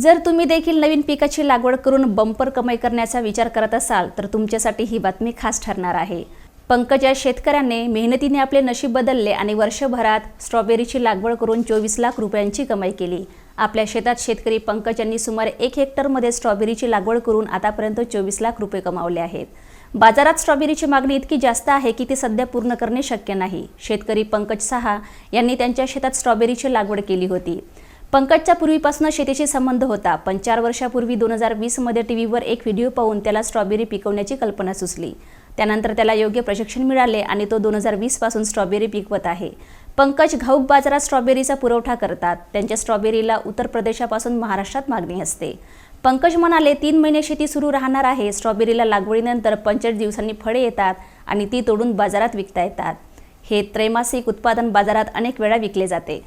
जर तुम्ही देखील नवीन पिकाची लागवड करून बंपर कमाई करण्याचा विचार करत असाल तर तुमच्यासाठी ही बातमी खास ठरणार आहे. पंकज या शेतकऱ्याने मेहनतीने आपले नशीब बदलले आणि वर्षभरात स्ट्रॉबेरीची लागवड करून चोवीस लाख रुपयांची कमाई केली. आपल्या शेतात शेतकरी पंकज यांनी सुमारे एक हेक्टरमध्ये स्ट्रॉबेरीची लागवड करून आतापर्यंत चोवीस लाख रुपये कमावले आहेत. बाजारात स्ट्रॉबेरीची मागणी इतकी जास्त आहे की ती सध्या पूर्ण करणे शक्य नाही. शेतकरी पंकज सहा यांनी त्यांच्या शेतात स्ट्रॉबेरीची लागवड केली होती. पंकजचा पूर्वीपासून शेतीशी संबंध होता पण चार वर्षापूर्वी दोन हजार वीसमध्ये टी व्हीवर एक व्हिडिओ पाहून त्याला स्ट्रॉबेरी पिकवण्याची कल्पना सुचली. त्यानंतर त्याला योग्य प्रशिक्षण मिळाले आणि तो दोन हजार वीसपासून स्ट्रॉबेरी पिकवत आहे. पंकज घाऊक बाजारात स्ट्रॉबेरीचा पुरवठा करतात. त्यांच्या स्ट्रॉबेरीला उत्तर प्रदेशापासून महाराष्ट्रात मागणी असते. पंकज म्हणाले तीन महिने शेती सुरू राहणार आहे. स्ट्रॉबेरीला लागवडीनंतर पंचेचाळीस दिवसांनी फळे येतात आणि ती तोडून बाजारात विकता येतात. हे त्रैमासिक उत्पादन बाजारात अनेक वेळा विकले जाते.